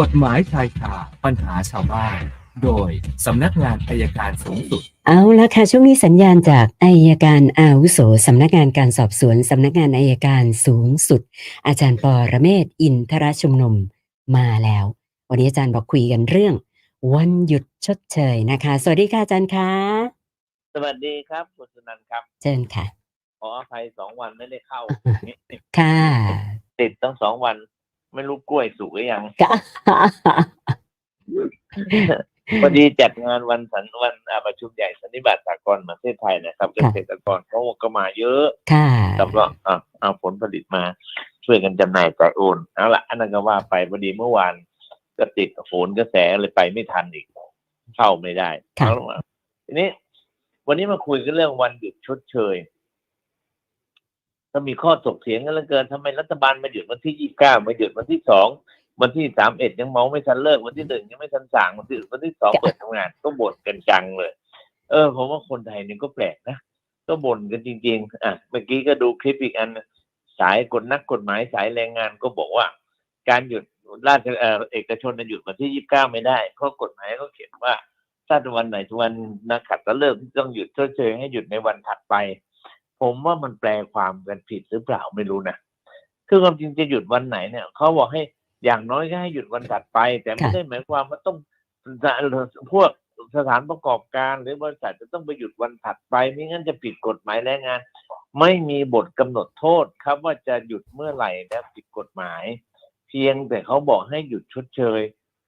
กฎหมายชายคาปัญหาชาวบ้าน โดยสำนักงานอายการสูงสุด เอาละค่ะ ช่วงนี้สัญญาณจากอายการอาวุโสสำนักงานการสอบสวนสำนักงานอายการสูงสุด อาจารย์ปอระเมศวร์อินทรชุมนุมมาแล้ว วันนี้อาจารย์บอกคุยกันเรื่อง วันหยุดชดเชยนะคะ สวัสดีค่ะอาจารย์คะสวัสดีครับคุณสุนันท์ครับ เชิญค่ะ ขออภัยสองวันไม่ได้เข้า ค่ะ ติดตั้งสองวัน ไม่รู้กล้วยสุกหรือยังค่ะพอดีจัดงานวันสันวันอ่าประชุมใหญ่สันนิบาตสากลประเทศไทยนะครับเกค่ะษตรกรเขาก็มาเยอะค่ะแล้วก็อะเอาผลผลิตมาช่วยกันจำหน่ายจ่ายโอนเอาละอันนั้นก็ว่าไปพอดีเมื่อวานก็ติดโหนกระแสเลยไปไม่ทันอีก เข้าไม่ได้ค่ะเอาละทีนี้ วันนี้มาคุยกันเรื่องวันหยุดชดเชย ก็มีข้อถกเถียงกันเหลือเกินทำไมรัฐบาลมาหยุดวันที่ยี่สิบเก้ามาหยุดวันที่สองวันที่สามเอ็ดยังเมาไม่ทันเลิกวันที่หนึ่งยังไม่ทันสั่งวันที่วันที่สองเปิดทำงาน ก็บ่นกันจังเลย เออผมว่าคนไทยนี่ก็แปลกนะก็บ่นกันจริง ๆอะเมื่อกี้ก็ดูคลิปอีกอัน สายกฎนักกฎหมายสายแรงงานก็บอกว่า การหยุดราชเอ่อเอกชนจะหยุดวันที่ยี่สิบเก้าไม่ได้เพราะกฎหมายเขาเขียนว่าถ้าวันไหนวันนักขัดตะเลิกต้องหยุดชดเชยให้หยุดในวันถัดไป ผมว่ามันแปลความกันผิดหรือเปล่าไม่รู้นะคือความจริงจะหยุดวันไหนเนี่ยเขาบอกให้อย่างน้อยก็ให้หยุดวันถัดไป แต่ไม่ได้หมายความว่าต้องพวกสถานประกอบการหรือบริษัทจะต้องไปหยุดวันถัดไปไม่งั้นจะผิดกฎหมายแรงงาน ไม่มีบทกำหนดโทษครับว่าจะหยุดเมื่อไหร่และผิดกฎหมาย เพียงแต่เขาบอกให้หยุดชดเชย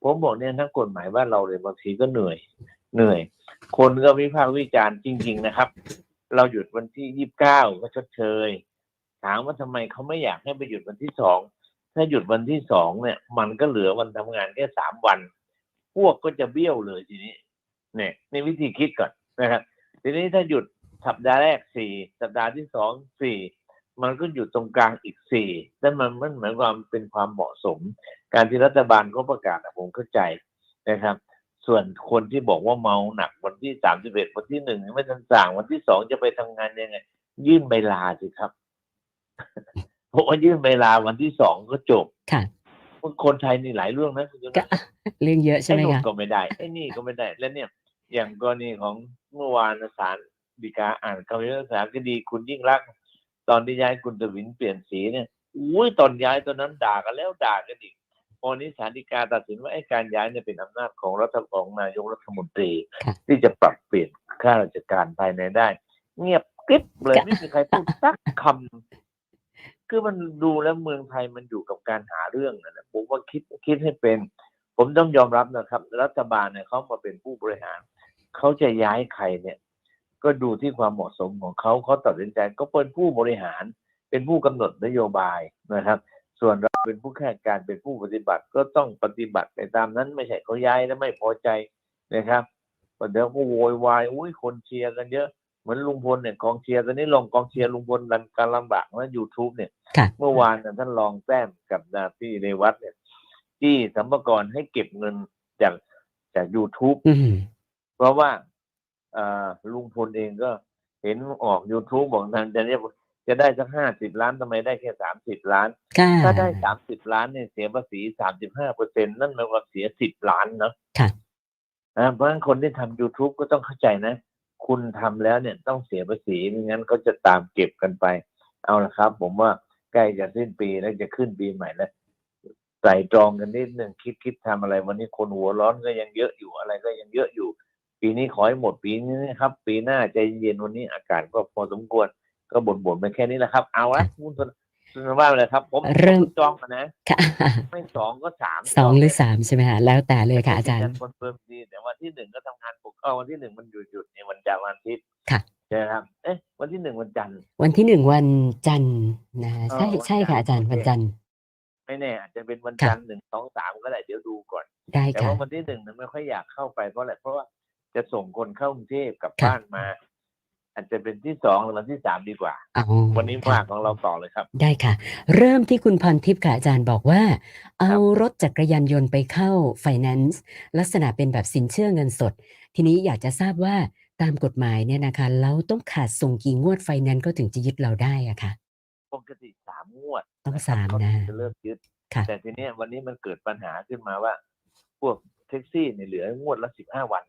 ผมบอกเนี่ยถ้ากฎหมายว่าเราเลยบางทีก็เหนื่อย เหนื่อย คนก็วิพากษ์วิจารณ์จริง ๆ นะครับ เราหยุดวันที่ยี่สิบเก้าก็ชดเชย ถามว่าทำไมเขาไม่อยากให้ไปหยุดวันที่สองถ้าหยุดวันที่สองเนี่ย มันก็เหลือวันทำงานแค่สามวัน พวกก็จะเบี้ยวเลยทีนี้ เนี่ยในวิธีคิดก่อนนะครับ ทีนี้ถ้าหยุดสัปดาห์แรกสี่สัปดาห์ที่สองสี่มันก็หยุดตรงกลางอีกสี่นั่นมันมันหมายความเป็นความเหมาะสม การที่รัฐบาลเขาประกาศผมเข้าใจนะครับ ส่วนคนที่บอกว่าเมาหนักวันที่สามสิบเอ็ดวันที่หนึ่งไม่ทันสั่งวันที่สองจะไปทำงานยังไง ยื่นใบลาสิครับผมว่ายื่นใบลาวันที่สองก็จบค่ะคนไทยนี่หลายเรื่องนะคุณจุลก็เรื่องเยอะใช่ไหมไอ้นู่นคะก็ไม่ได้ไอ้นี่ก็ไม่ได้ แล้วเนี่ย อย่างกรณีของเมื่อวานศาลฎีกาอ่านคำพิพากษาคดีคุณยิ่งรักษณ์ตอนที่ย้ายคุณตวินเปลี่ยนสีเนี่ยอุ้ยตอนย้ายตอนนั้นด่ากันแล้วด่ากันอีก พอนี้ศาลฎีกาตัดสินว่าไอ้การย้ายเนี่ยเป็นอำนาจของรัฐของนายกรัฐมนตรีค่ะที่จะปรับเปลี่ยนข้าราชการภายในได้ เงียบกริบเลยไม่มีใครพูดสักคำคือมันดูแล้วเมืองไทยมันอยู่กับการหาเรื่องนะนะผมว่าคิดคิดให้เป็น ผมต้องยอมรับนะครับ รัฐบาลเนี่ยเขามาเป็นผู้บริหารเขาจะย้ายใครเนี่ย ก็ดูที่ความเหมาะสมของเขาเขาตัดสินใจก็เป็นผู้บริหารเป็นผู้กำหนดนโยบายนะครับ ส่วนเราเป็นผู้แค่การเป็นผู้ปฏิบัติก็ต้องปฏิบัติไปตามนั้นไม่ใช่เขาย้ายแล้วไม่พอใจนะครับเดี๋ยวก็โวยวายอุ้ยคนเชียร์กันเยอะเหมือนลุงพลเนี่ยกองเชียร์ตอนนี้ลงกองเชียร์ลุงพลรันการลำบากนะยูทูบเนี่ยค่ะเมื่อวานน่ะท่านรองแต้มกับนาพี่ในวัดเนี่ยที่สัมภากระให้เก็บเงินจากจาก YouTube อืมเพราะว่าเอ่อลุงพลเองก็เห็นออก YouTube บอกทางจะเรียก จะได้สักห้าสิบล้านทำไมได้แค่สามสิบล้านค่ะถ้าได้สามสิบล้านเนี่ยเสียภาษีสามสิบห้าเปอร์เซ็นนั่นหมายความเสียสิบล้านเนาะค่ะอ่าเพราะฉะนั้นคนที่ทำ YouTube ก็ต้องเข้าใจนะ คุณทำแล้วเนี่ยต้องเสียภาษีไม่งั้นเขาจะตามเก็บกันไป เอาละครับ ผมว่าใกล้จะสิ้นปีแล้วจะขึ้นปีใหม่แล้วไตรตรองกันนิดหนึ่งคิดคิดทำอะไร วันนี้คนหัวร้อนก็ยังเยอะอยู่อะไรก็ยังเยอะอยู่ ปีนี้ขอให้หมดปีนี้นะครับ ปีหน้าใจเย็นวันนี้อากาศก็พอสมควร ก็บ่นๆไปแค่นี้แหละครับ เอาละคุณสุนสุนว่าเลยครับ ผมเริ่มจองอะนะค่ะไม่สองก็สามสองหรือจสามใช่ไหมคะแล้วแต่เลยค่ะอาจารย์คอนเฟิร์มดีแต่วันที่หนึ่งก็ทำงานปกเอาวันที่หนึ่งมันหยุดหยุดๆเนี่ยวันจันทร์วันอาทิตย์ค่ะใช่ไหมครับเอ๊ะวันที่หนึ่งวันจันทร์วันที่หนึ่งวันจันทร์นะใช่อ๋อวันใช่ค่ะอาจารย์จัวันนทร์จันทร์ไม่แน่อาจจะเป็นวันค่ะจันทร์หนึ่งสองสามก็ได้เดี๋ยวดูก่อนได้แต่ค่ะว่าวันที่หนึ่งเนี่ยไม่ค่อยอยากเข้าไปเพราะอะไรเพราะว่าจะส่งคนเข้ากรุงเทพกลับค่ะบ้านมา อาจจะเป็นที่สองหรือวันที่สามดีกว่าเอาวันนี้ค่ะว่าของเราต่อเลยครับ ได้ค่ะ เริ่มที่คุณพรทิพย์ค่ะอาจารย์บอกว่า เอารถจักรยานยนต์ไปเข้าไฟแนนซ์ลักษณะเป็นแบบสินเชื่อเงินสด ทีนี้อยากจะทราบว่าตามกฎหมายเนี่ยนะคะ เราต้องขาดส่งกี่งวดไฟแนนซ์ก็ถึงจะยึดเราได้อะค่ะ ปกติสามงวดต้องนะครับสามเขานะ จะเริ่มยึด ค่ะ แต่ทีเนี้ยวันนี้มันเกิดปัญหาขึ้นมาว่า พวกแท็กซี่เนี่ยเหลืองวดละสิบห้าวัน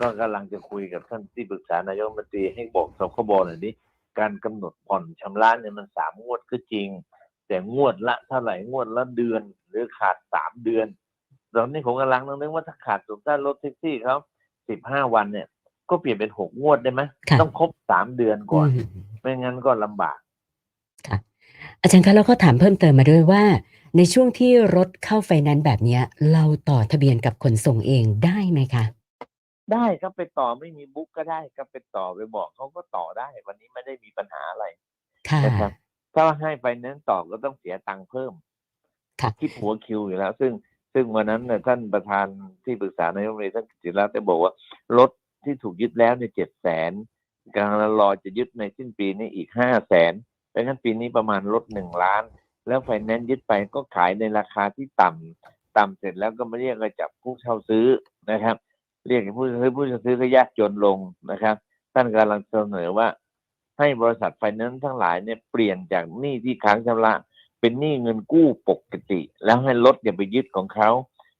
ก็กำลังจะคุยกับท่านที่ปรึกษานายกรัฐมนตรีให้บอกสคบหน่อยนี้การกำหนดผ่อนชำระเนี่ยมันสามงวดก็จริง แต่งวดละเท่าไหร่งวดละเดือน หรือขาดสามเดือนตอนนี้ผมกำลังนึกว่าถ้าขาดสมมติถ้ารถแท็กซี่เขาสิบห้าวันเนี่ย ก็เปลี่ยนเป็นหกงวดได้ไหมค่ะต้องครบสามเดือนก่อนอืมไม่งั้นก็ลำบากค่ะอาจารย์คะแล้วก็ถามเพิ่มเติมมาด้วยว่า ในช่วงที่รถเข้าไฟแนนซ์แบบเนี้ยเราต่อทะเบียนกับขนส่งเองได้ไหมคะ ได้ก็ไปต่อไม่มีบุ๊กก็ได้ก็ไปต่อไปบอกเขาก็ต่อได้ วันนี้ไม่ได้มีปัญหาอะไรค่ะนะครับ ถ้าให้ไปนั้นต่อก็ต้องเสียตังค์เพิ่มค่ะคิดหัวคิวอยู่แล้ว ซึ่งซึ่งวันนั้นเนี่ยท่านประธานที่ปรึกษานายกรัฐมนตรีท่านกิติรัตน์ได้บอกว่ารถที่ถูกยึดแล้วเนี่ยเจ็ดแสนกำลังรอจะยึดในสิ้นปีนี้อีกห้าแสนดังนั้นปีนี้ประมาณลดหนึ่งล้าน แล้วไฟแนนซ์ยึดไปก็ขายในราคาที่ต่ำต่ำเสร็จแล้วก็มาเรียกกระจับผู้เช่าซื้อนะครับ เรียกให้ผู้ซื้อผู้ซื้อก็ยากจนลงนะครับ ท่านกำลังเสนอว่า ให้บริษัทไฟแนนซ์ทั้งหลายเนี่ยเปลี่ยนจากหนี้ที่ค้างชำระ เป็นหนี้เงินกู้ปกติ แล้วให้รถอย่าไปยึดของเขา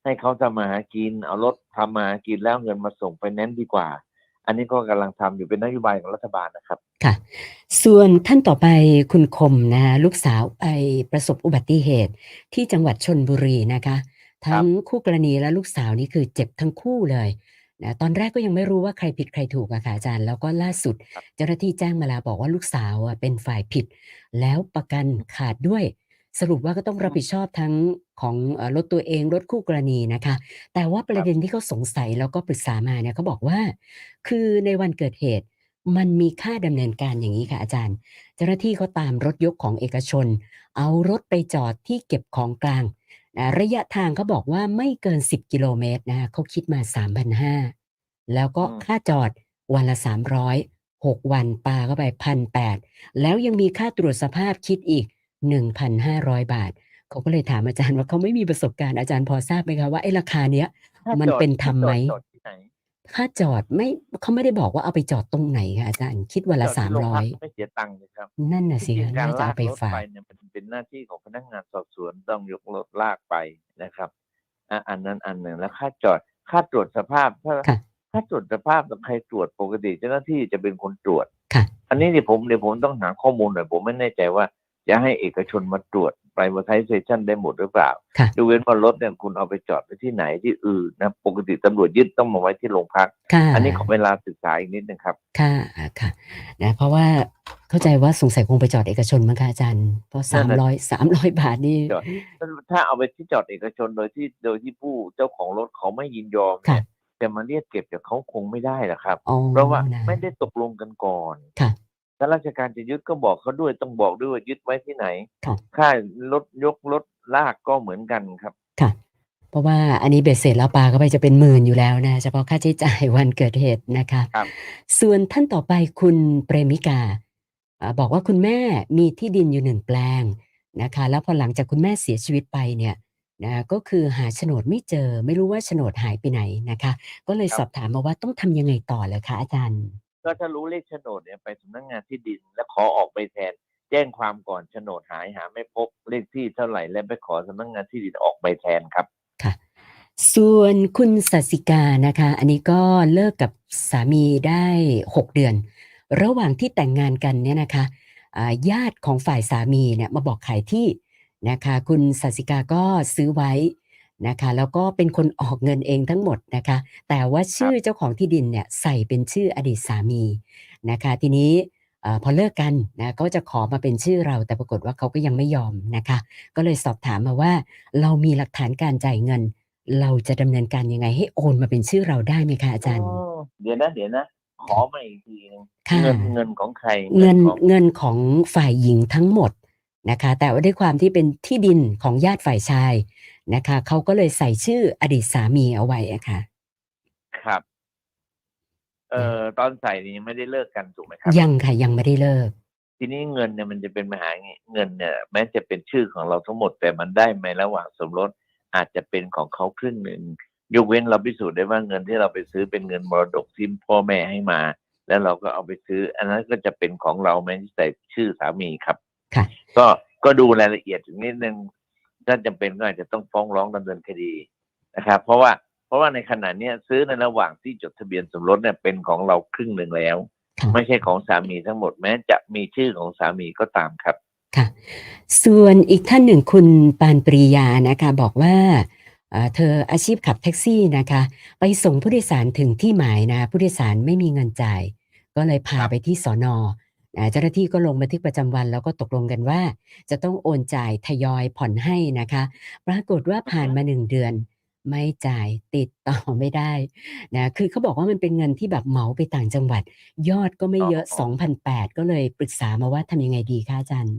ให้เขาทำมาหากิน เอารถทำมาหากินแล้วเงินมาส่งไฟแนนซ์ดีกว่า อันนี้ก็กำลังทำอยู่เป็นนโยบายของรัฐบาลนะครับค่ะ ส่วนท่านต่อไปคุณคมนะลูกสาวไปประสบอุบัติเหตุที่จังหวัดชนบุรีนะคะ ทั้งคู่กรณีและลูกสาวนี่คือเจ็บทั้งคู่เลย นะตอนแรกก็ยังไม่รู้ว่าใครผิดใครถูกอะค่ะอาจารย์ แล้วก็ล่าสุดครับเจ้าหน้าที่แจ้งมาแล้วบอกว่าลูกสาวอะเป็นฝ่ายผิด แล้วประกันขาดด้วย สรุปว่าก็ต้องรับผิดชอบทั้งของเอ่อรถตัวเองรถคู่กรณีนะคะ แต่ว่าประเด็นที่เขาสงสัยแล้วก็ปรึกษามาเนี่ยเขาบอกว่า คือในวันเกิดเหตุ มันมีค่าดำเนินการอย่างนี้ค่ะอาจารย์ เจ้าหน้าที่เขาตามรถยกของเอกชน เอารถไปจอดที่เก็บของกลาง นะระยะทางเขาบอกว่าไม่เกิน 10 กิโลเมตรนะเขาคิดมา 3,500 แล้วก็อืมค่าจอดวันละ 300 6 วันปาเข้าไปพันแแล้วยังมีค่าตรวจสภาพคิดอีก 1,500 บาท เขาก็เลยถามอาจารย์ว่าเขาไม่มีประสบการณ์อาจารย์พอทราบไหมคะว่าไอ้ราคาเนี้ยมันเป็นธรรมไหมจอดที่ไหน ค่าจอดไม่เขาไม่ได้บอกว่าเอาไปจอดตรงไหนค่ะอาจารย์คิดวันละจอดสาที่มโงร้อพัยกไม่เสียตังค์เลยครับ นั่นน่ะสิจริคะงๆการน่าจะลาเอากไปรถฝาไปกเนี่ยมันเป็นหน้าที่ของพนักงานสอบสวนต้องยกรถลากไปนะครับอะอันนั้นอันหนึ่งแล้วค่าจอดค่าตรวจสภาพถ้าค่ะค่าตรวจสภาพกับใครตรวจปกติเจ้าหน้าที่จะเป็นคนตรวจค่ะอันนี้เดี๋ยวผมเดี๋ยวผมต้องหาข้อมูลหน่อยผมไม่แน่ใจว่าจะให้เอกชนมาตรวจ privatization ได้หมดหรือเปล่าค่ะดูเว้นว่ารถเนี่ยคุณเอาไปจอดไปที่ไหนที่อื่นนะปกติตำรวจยึดต้องมาไว้ที่โรงพักค่ะอันนี้ขอเวลาศึกษาอีกนิดนึงครับ ค่ะอ่าค่ะนะเพราะว่าเข้าใจว่าสงสัยคงไปจอดเอกชนมั้งคะอาจารย์เพราะนั่สานมน่ะร้อยสามร้อยบาทนี่จอดถ้าเอาไปที่จอดเอกชนโดยที่โดยที่ผู้เจ้าของรถเขาไม่ยินยอมค่ะเนี่ยจะมาเรียกเก็บจากเขาคงไม่ได้หรอกครับอ๋อเพราะว่านะไม่ได้ตกลงกันก่อนค่ะ ถ้าราชการจะยึดก็บอกเขาด้วยต้องบอกด้วยว่ายึดไว้ที่ไหนค่ะค่ารถยกรถลากก็เหมือนกันครับ ค่ะ เพราะว่าอันนี้เบ็ดเสร็จแล้วปลาเข้าไปจะเป็นหมื่นอยู่แล้วนะเฉพาะค่าใช้จ่ายวันเกิดเหตุนะคะครับส่วนท่านต่อไปคุณเปรมิกาอ่าบอกว่าคุณแม่มีที่ดินอยู่หนึ่งแปลงนะคะ แล้วพอหลังจากคุณแม่เสียชีวิตไปเนี่ยนะก็คือหาโฉนดไม่เจอ ไม่รู้ว่าโฉนดหายไปไหนนะคะ ก็เลยครับสอบถามมาว่าต้องทำยังไงต่อเลยคะอาจารย์ ก็ถ้ารู้เลขโฉนดเนี่ยไปสำนักงานที่ดิน แล้วขอออกไปแทน แจ้งความก่อนโฉนดหายหาไม่พบเลขที่เท่าไหร่แล้วไปขอสำนักงานที่ดินออกไปแทนครับค่ะ ส่วนคุณสัสิกานะคะ อันนี้ก็เลิกกับสามีได้6เดือน ระหว่างที่แต่งงานกันเนี่ยนะคะญาติของฝ่ายสามีเนี่ยมาบอกขายที่นะคะ คุณสัสิกาก็ซื้อไว้ นะคะแล้วก็เป็นคนออกเงินเองทั้งหมดนะคะ แต่ว่าชื่อเจ้าของที่ดินเนี่ยใส่เป็นชื่ออดีตสามีนะคะ ทีนี้เออพอเลิกกันนะก็จะขอมาเป็นชื่อเรา แต่ปรากฏว่าเขาก็ยังไม่ยอมนะคะ ก็เลยสอบถามมาว่า เรามีหลักฐานการจ่ายเงิน เราจะดำเนินการยังไง ให้โอนมาเป็นชื่อเราได้ไหมคะอาจารย์อ๋อเดี๋ยวนะเดี๋ยวนะขอมาอีกทีนึงค่ะเงินเงินของใครเงินของเงินของฝ่ายหญิงทั้งหมดนะคะ แต่ว่าด้วยความที่เป็นที่ดินของญาติฝ่ายชาย นะคะเขาก็เลยใส่ชื่ออดีตสามีเอาไว้อะค่ะ ครับ เอ่อตอนใส่นี่ยังไม่ได้เลิกกันถูกไหมครับ ยังค่ะยังไม่ได้เลิก ทีนี้เงินเนี่ยมันจะเป็นปัญหาอย่างงี้เงินเนี่ยแม้จะเป็นชื่อของเราทั้งหมดแต่มันได้ในระหว่างสมรสอาจจะเป็นของเขาครึ่งหนึ่งยกเว้นเราพิสูจน์ได้ว่าเงินที่เราไปซื้อเป็นเงินมรดกที่พ่อแม่ให้มา แล้วเราก็เอาไปซื้อ อันนั้นก็จะเป็นของเราแม้แต่ชื่อสามีครับ ค่ะ ก็ก็ดูรายละเอียดถึงนิดนึง ถ้าจำเป็นก็อาจจะต้องฟ้องร้องดำเนินคดีนะครับ เพราะว่าเพราะว่าในขณะเนี้ยซื้อในระหว่างที่จดทะเบียนสมรสเนี่ยเป็นของเราครึ่งหนึ่งแล้วค่ะไม่ใช่ของสามีทั้งหมดแม้จะมีชื่อของสามีก็ตามครับค่ะ ส่วนอีกท่านหนึ่งคุณปานปรียานะคะบอกว่าเอ่อเธออาชีพขับแท็กซี่นะคะ ไปส่งผู้โดยสารถึงที่หมายนะ ผู้โดยสารไม่มีเงินจ่าย ก็เลยพาครับไปที่สอนอนะ เจ้าหน้าที่ก็ลงบันทึกประจำวันแล้วก็ตกลงกันว่า จะต้องโอนจ่ายทยอยผ่อนให้นะคะ ปรากฏว่าผ่านมาหนึ่งเดือน ไม่จ่ายติดต่อไม่ได้นะคือเขาบอกว่ามันเป็นเงินที่แบบเหมาไปต่างจังหวัด ยอดก็ไม่เยอะอ๋อ2,008 ก็เลยปรึกษามาว่าทำยังไงดีคะอาจารย์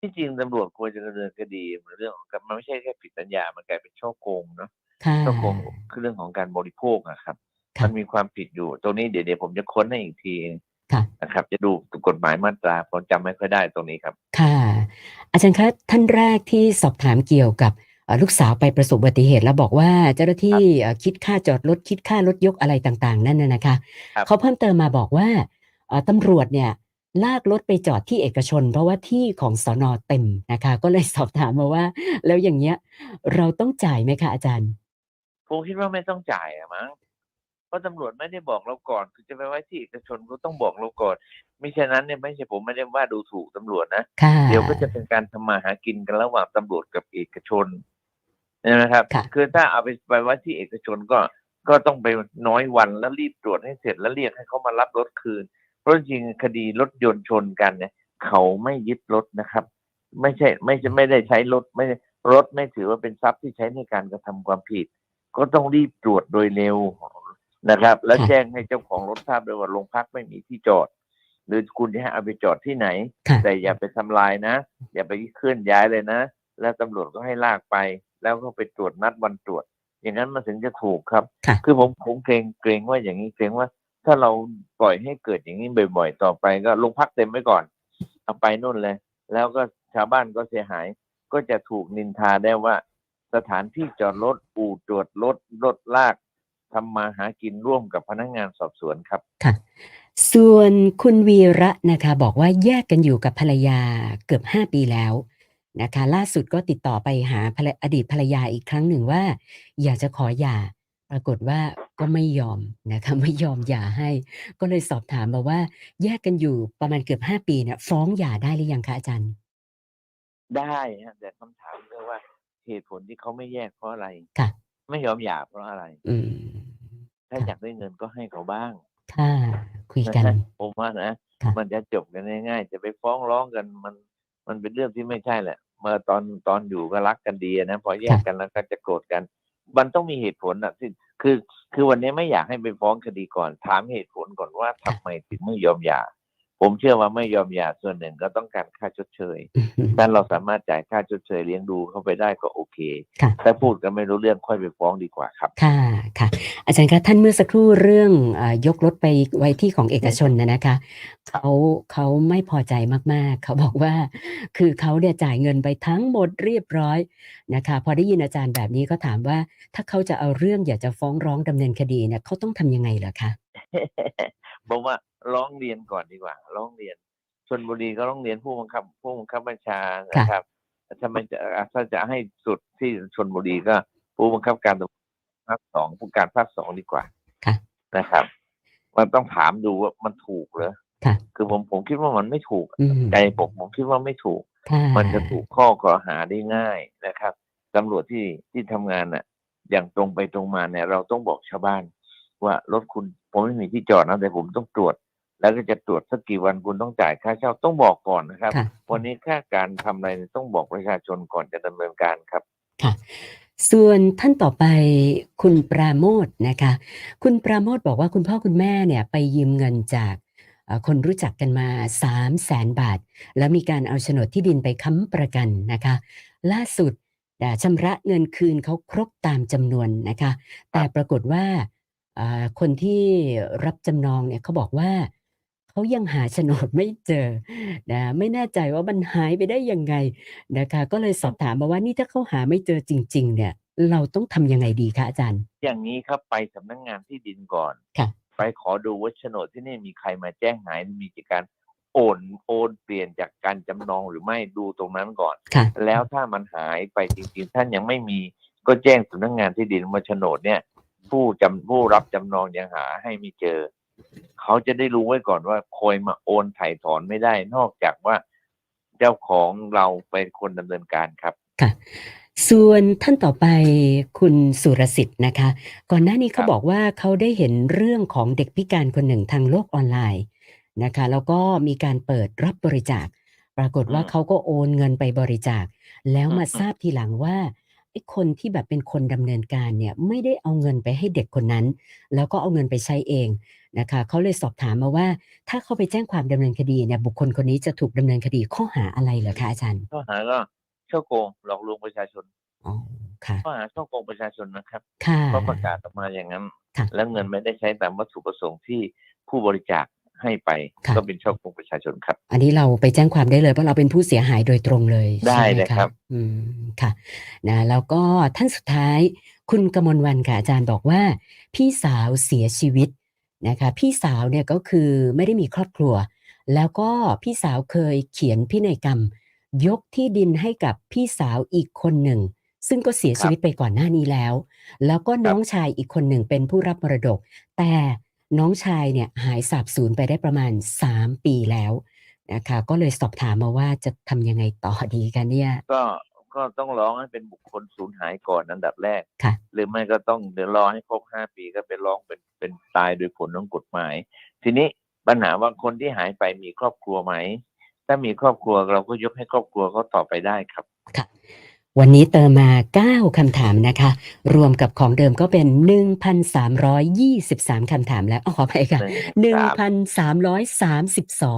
ที่จริงตำรวจควรจะดำเนินคดีเรื่องของการมันไม่ใช่แค่ผิดสัญญา มันกลายเป็นช่อโกงเนาะค่ะช่อโกงคือเรื่องของการบริโภคอะครับค่ะมันมีความผิดอยู่ ตรงนี้เดี๋ยวเดี๋ยวผมจะค้นให้อีกทีค่ะ นะครับ จะดูกฎหมายมาตราผมจำไม่ค่อยได้ตรงนี้ครับ ค่ะ อาจารย์คะท่านแรกที่สอบถามเกี่ยวกับเอ่อลูกสาวไปประสบอุบัติเหตุแล้วบอกว่าเจ้าหน้าที่เอ่อคิดค่าจอดรถคิดค่ารถยกอะไรต่างๆ นั่นน่ะนะคะครับเขาเพิ่มเติมมาบอกว่าเอ่อตำรวจเนี่ยลากรถไปจอดที่เอกชน เพราะว่าที่ของสอนอเต็มนะคะ ก็เลยสอบถามมาว่า แล้วอย่างเงี้ย เราต้องจ่ายไหมคะอาจารย์ผมคิดว่าไม่ต้องจ่ายอะมั้ง เพราะตำรวจไม่ได้บอกเราก่อนคือจะไปไว้ที่เอกชนก็ต้องบอกเราก่อนมิฉะนั้นเนี่ยไม่ใช่ผมไม่ได้ว่าดูถูกตำรวจนะค่ะเดี๋ยวก็จะเป็นการทำมาหากินกันระหว่างตำรวจกับเอกชนนะครับค่ะคือถ้าเอาไปไปไว้ที่เอกชนก็ก็ต้องไปน้อยวันแล้วรีบตรวจให้เสร็จแล้วเรียกให้เขามารับรถคืน เพราะจริงๆคดีรถยนต์ชนกันเนี่ย เขาไม่ยึดรถนะครับ ไม่ใช่ไม่ใช่ไม่ได้ใช้รถไม่ได้รถไม่ถือว่าเป็นทรัพย์ที่ใช้ในการกระทำความผิด ก็ต้องรีบตรวจโดยเร็ว นะครับ แล้วค่ะแจ้งให้เจ้าของรถทราบด้วยว่าโรงพักไม่มีที่จอด หรือคุณจะให้เอาไปจอดที่ไหนค่ะแต่อย่าไปทำลายนะ อย่าไปเคลื่อนย้ายเลยนะ แล้วตำรวจก็ให้ลากไป แล้วก็ไปตรวจนัดวันตรวจ อย่างนั้นมันถึงจะถูกครับค่ะคือผมผมเกรงเกรงว่าอย่างนี้เกรงว่าถ้าเราปล่อยให้เกิดอย่างนี้บ่อย ๆ ต่อไปก็โรงพักเต็มไว้ก่อน เอาไปนู่นเลย แล้วก็ชาวบ้านก็เสียหาย ก็จะถูกนินทาได้ว่า สถานที่จอดรถอู่ตรวจรถรถลาก ทำมาหากินร่วมกับพนักงานสอบสวนครับ ค่ะ ส่วนคุณวีระนะคะ บอกว่าแยกกันอยู่กับภรรยาเกือบห้าปีแล้วนะคะ ล่าสุดก็ติดต่อไปหาภรรอดีตภรรยาอีกครั้งหนึ่งว่า อยากจะขอหย่า ปรากฏว่าก็ไม่ยอมนะคะไม่ยอมหย่าให้ ก็เลยสอบถามมาว่า แยกกันอยู่ประมาณเกือบห้าปีเนี่ยฟ้องหย่าได้หรือยังคะอาจารย์ ได้ฮะแต่คำถามก็ว่าเหตุผลที่เขาไม่แยกเพราะอะไรค่ะ ไม่ยอมหย่าเพราะอะไร อืมถ้าค่ะอยากได้เงินก็ให้เขาบ้าง ค่ะ คุยกันนะฮะผมว่านะ ค่ะ มันจะจบกันง่ายๆ จะไปฟ้องร้องกันมัน มันเป็นเรื่องที่ไม่ใช่แหละ เมื่อตอนตอนอยู่ก็รักกันดีนะ พอแยกกันแล้วก็จะโกรธกัน มันต้องมีเหตุผลอะที่คือ คือวันนี้ไม่อยากให้ไปฟ้องคดีก่อน ถามเหตุผลก่อนว่าทำไมถึงไม่ยอมหย่า ผมเชื่อว่าไม่ยอมหย่าส่วนหนึ่งก็ต้องการค่าชดเชยถ้าเราสามารถจ่ายค่าชดเชยเลี้ยงดูเข้าไปได้ก็โอเคค่ะถ้าพูดกันไม่รู้เรื่องค่อยไปฟ้องดีกว่าครับ ค่ะค่ะ อาจารย์คะท่านเมื่อสักครู่เรื่องเออยกรถไปไว้ที่ของเอกชนนะนะคะเขาเขาไม่พอใจมากๆ เขาบอกว่า คือเขาเนี่ยจ่ายเงินไปทั้งหมดเรียบร้อยนะคะ พอได้ยินอาจารย์แบบนี้ก็ถามว่า ถ้าเขาจะเอาเรื่องอยากจะฟ้องร้องดำเนินคดีเนี่ยเขาต้องทำยังไงเหรอคะผมว่า ร้องเรียนก่อนดีกว่า ร้องเรียนชนบุรีก็ร้องเรียนผู้บังคับ ผู้บังคับบัญชานะครับถ้ามันจะถ้าจะให้สุดที่ชนบุรีก็ผู้บังคับการตำรวจภาคสองผู้การภาคสองดีกว่าค่ะนะครับมันต้องถามดูว่ามันถูกเหรอค่ะคือผมผมคิดว่ามันไม่ถูกอืมใจผมผมคิดว่าไม่ถูกค่ะมันจะถูกข้อกล่าวหาได้ง่ายนะครับตำรวจที่ที่ทำงานน่ะ อย่างตรงไปตรงมาเนี่ย เราต้องบอกชาวบ้านว่ารถคุณผมไม่มีที่จอดนะแต่ผมต้องตรวจ แล้วก็จะตรวจสักกี่วันคุณต้องจ่ายค่าเช่าต้องบอกก่อนนะครับค่ะวันนี้แค่การทำอะไรเนี่ยต้องบอกประชาชนก่อนจะดำเนินการครับค่ะ ส่วนท่านต่อไปคุณปราโมทนะคะ คุณปราโมทบอกว่าคุณพ่อคุณแม่เนี่ยไปยืมเงินจากเอ่อคนรู้จักกันมา3 0 0แสนบาท แล้วมีการเอาโฉนดที่ดินไปค้ำประกันนะคะ ล่าสุดอ่าชำระเงินคืนเขาครบตามจำนวนนะคะ แต่ปรากฏว่าอ่าคนที่รับจำนองเนี่ยเขาบอกว่า เขายังหาโฉนดไม่เจอนะไม่แน่ใจว่ามันหายไปได้ยังไงนะคะก็เลยสอบถามมาว่านี่ถ้าเขาหาไม่เจอจริง ๆ เนี่ย เราต้องทำยังไงดีคะอาจารย์ อย่างนี้ครับไปสำนักงานที่ดินก่อนค่ะ ไปขอดูว่าโฉนดที่นี่มีใครมาแจ้งหายมีกิจการโอนโอนเปลี่ยนจากการจำนองหรือไม่ดูตรงนั้นก่อน ค่ะ แล้วถ้ามันหายไปจริงๆ ท่านยังไม่มีก็แจ้งสำนักงานที่ดินมาโฉนดเนี่ย ผู้จำผู้รับจำนองยังหาให้ไม่เจอ เขาจะได้รู้ไว้ก่อนว่าคอยมาโอนถ่ายถอนไม่ได้ นอกจากว่าเจ้าของเราเป็นคนดำเนินการครับค่ะส่วนท่านต่อไปคุณสุรสิทธิ์นะคะ ก่อนหน้านี้เขาบบอกว่าเขาได้เห็นเรื่องของเด็กพิการคนหนึ่งทางโลกออนไลน์นะคะ แล้วก็มีการเปิดรับบริจาค ปรากฏว่าเขาก็โอนเงินไปบริจาค แล้วมาทราบทีหลังว่าไอ้คนที่แบบเป็นคนดำเนินการเนี่ยไม่ได้เอาเงินไปให้เด็กคนนั้น แล้วก็เอาเงินไปใช้เอง นะคะเขาเลยสอบถามมาว่า ถ้าเขาไปแจ้งความดำเนินคดีเนี่ยบุคคลคนนี้จะถูกดำเนินคดีข้อหาอะไรเหรอคะอาจารย์ข้อหาก็ช่อโกงหลอกลวงประชาชนอ๋อค่ะข้อหาช่อโกงประชาชนนะครับค่ะเพราะประกาศออกมาอย่างนั้นค่ะแล้วเงินไม่ได้ใช้ตามวัตถุประสงค์ที่ผู้บริจาคให้ไปค่ะก็เป็นช่อโกงประชาชนครับ อันนี้เราไปแจ้งความได้เลยเพราะเราเป็นผู้เสียหายโดยตรงเลยได้ใช่หมเลยครับ อืมค่ะนะแล้วก็ท่านสุดท้ายคุณกมลวันค่ะอาจารย์บอกว่า พี่สาวเสียชีวิต นะคะพี่สาวเนี่ยก็คือไม่ได้มีครอบครัว แล้วก็พี่สาวเคยเขียนพินัยกรรม ยกที่ดินให้กับพี่สาวอีกคนหนึ่ง ซึ่งก็เสียชีวิตไปก่อนหน้านี้แล้ว แล้วก็น้องชายอีกคนหนึ่งเป็นผู้รับมรดก แต่น้องชายเนี่ยหายสาบสูญไปได้ประมาณ 3 ปีแล้วนะคะก็เลยสอบถามมาว่าจะทำยังไงต่อดีกันเนี่ย ก็ ก็ต้องร้องให้เป็นบุคคลสูญหายก่อนอันดับแรก ค่ะ หรือไม่ก็ต้องเดี๋ยวรอให้ครบห้าปีก็ไปร้องเป็นเป็นตายโดยผลของกฎหมาย ทีนี้ปัญหาว่าคนที่หายไปมีครอบครัวไหม ถ้ามีครอบครัวเราก็ยกให้ครอบครัวเขาต่อไปได้ครับ ค่ะ วันนี้เติมมา 9 คำถามนะคะ รวมกับของเดิมก็เป็น 1,323 คำถามแล้วอ๋อขอไปค่ะหนึ่งสาม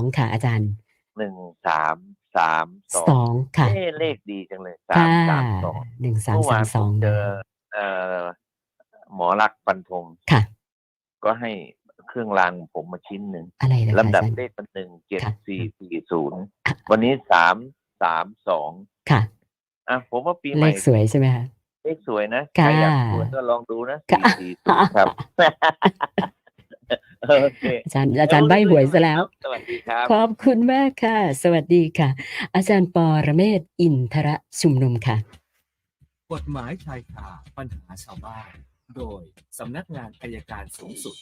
1,332 ค่ะอาจารย์หนึ่งสาม สามสอง2ค่ะ เอ๊ะเลขดีจังเลยสามค่ะสามสองหนึ่งสามเมื่อานสาวมผสอมงเจอเอ่อหมอรักษณ์ฟันธงค่ะ ก็ให้เครื่องรางผมมาชิ้นหนึ่งอะไรเลยคะลำดับอาจารย์ เลขมันหนึ่งเจ็ดค่ะสี่สี่ศูนย์อะ วันนี้สามสามสองค่ะ อะผมว่าปีใหเลม่ขสวยใช่ไหมคะ เลขสวยนะค่ะใครอยากสวยก็ลองดูนะค่ะ สี่สี่ศูนย์ครับโอเคอาจารย์อาจารย์ใบหวยซะแล้ว สวัสดีครับ ขอบคุณมากค่ะ สวัสดีค่ะ อาจารย์ปอระเมศวร์อินทระชุมนุมค่ะ กฎหมายชายคาปัญหาชาวบ้าน โดยสำนักงานอายการสูงสุด